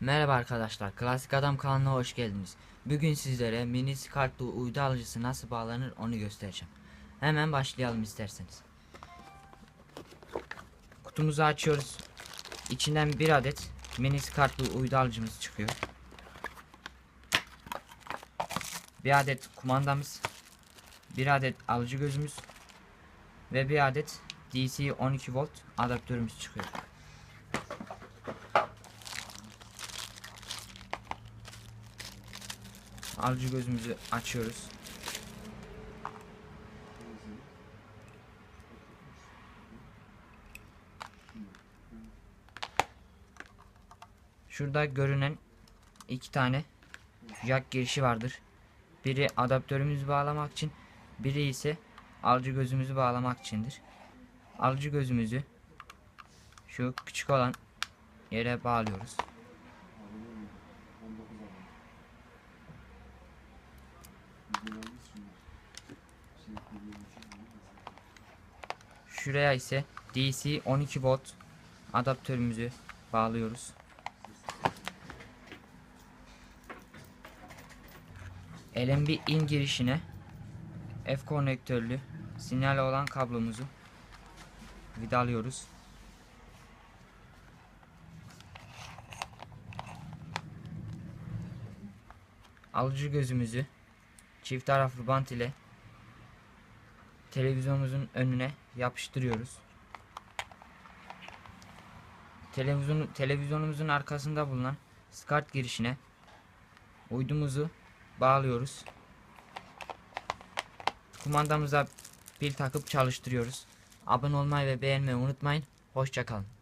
Merhaba arkadaşlar, Klasik Adam kanalına hoş geldiniz. Bugün sizlere mini kartlı uydu alıcısı nasıl bağlanır onu göstereceğim. Hemen başlayalım isterseniz. Kutumuzu açıyoruz. İçinden bir adet mini kartlı uydu alıcımız çıkıyor. Bir adet kumandamız, bir adet alıcı gözümüz ve bir adet DC 12 volt adaptörümüz çıkıyor. Alıcı gözümüzü açıyoruz. Şurada görünen iki tane jack girişi vardır. Biri adaptörümüzü bağlamak için, biri ise alıcı gözümüzü bağlamak içindir. Alıcı gözümüzü şu küçük olan yere bağlıyoruz. Şuraya ise DC 12 volt adaptörümüzü bağlıyoruz. LNB in girişine F konnektörlü sinyal olan kablomuzu vidalıyoruz. Alıcı gözümüzü çift taraflı bant ile televizyonumuzun önüne yapıştırıyoruz. Televizyon, televizyonumuzun arkasında bulunan SCART girişine uydumuzu bağlıyoruz. Kumandamıza pil takıp çalıştırıyoruz. Abone olmayı ve beğenmeyi unutmayın. Hoşçakalın.